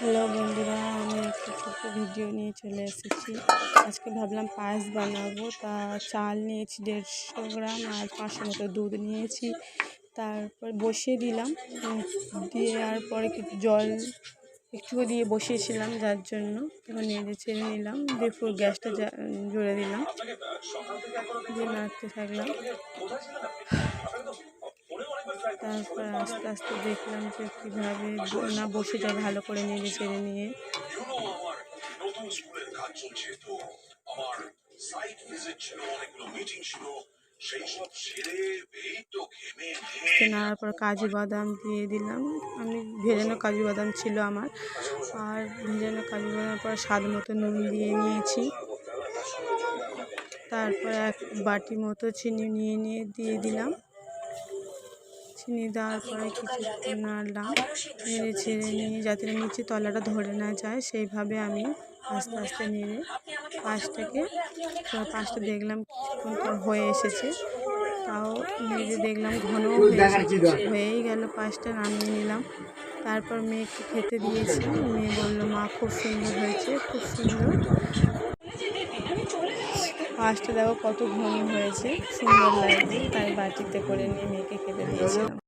Hello বন্ধুরা, আমি একটা ছোট্ট ভিডিও নিয়ে চলে এসেছি। আজকে ভাবলাম পায়েস বানাবো। তা চাল নিয়েছি দেড়শো গ্রাম আর পাঁচশো মতো দুধ নিয়েছি। তারপর বসিয়ে দিলাম। দেওয়ার পরে কিছু জল একটু দিয়ে বসিয়েছিলাম যার জন্য। তখন নেড়ে ছেড়ে নিলাম। দিয়ে পুরো গ্যাসটা জা- জুড়ে দিলাম। দিয়ে নাড়তে থাকলাম। তারপর আস্তে আস্তে দেখলাম যে কীভাবে না বসে যায় ভালো করে নিয়ে। ঘেমে তো নাড়ার পর কাজু বাদাম দিয়ে দিলাম। আমি ভেজানো কাজু বাদাম ছিল আমার। আর ভেজানো কাজু বাদামের পর স্বাদ মতো নুন দিয়ে নিয়েছি। তারপর এক বাটি মতো চিনি নিয়ে নিয়ে দিয়ে দিলাম। চিনি দেওয়ার পরে কিছুক্ষণ নাড়লাম নেড়ে ছেড়ে নিয়ে যাতে নিচে তলাটা ধরে না যায় সেইভাবে আমি আস্তে আস্তে নেড়ে পাঁচটাকে পাঁচটা দেখলাম হয়ে এসেছে। তাও নেড়ে দেখলাম ঘন হয়ে হয়েই গেল পাঁচটা নামিয়ে নিলাম। তারপর মেয়েকে খেতে দিয়েছি। মেয়ে বলল মা খুব সুন্দর হয়েছে খুব সুন্দর। পাঁচটা দেখো কত ঘন হয়েছে সুন্দর লাগছে। তাই বাটিতে করে নিয়ে মেয়েকে খেতে দিয়েছিলাম।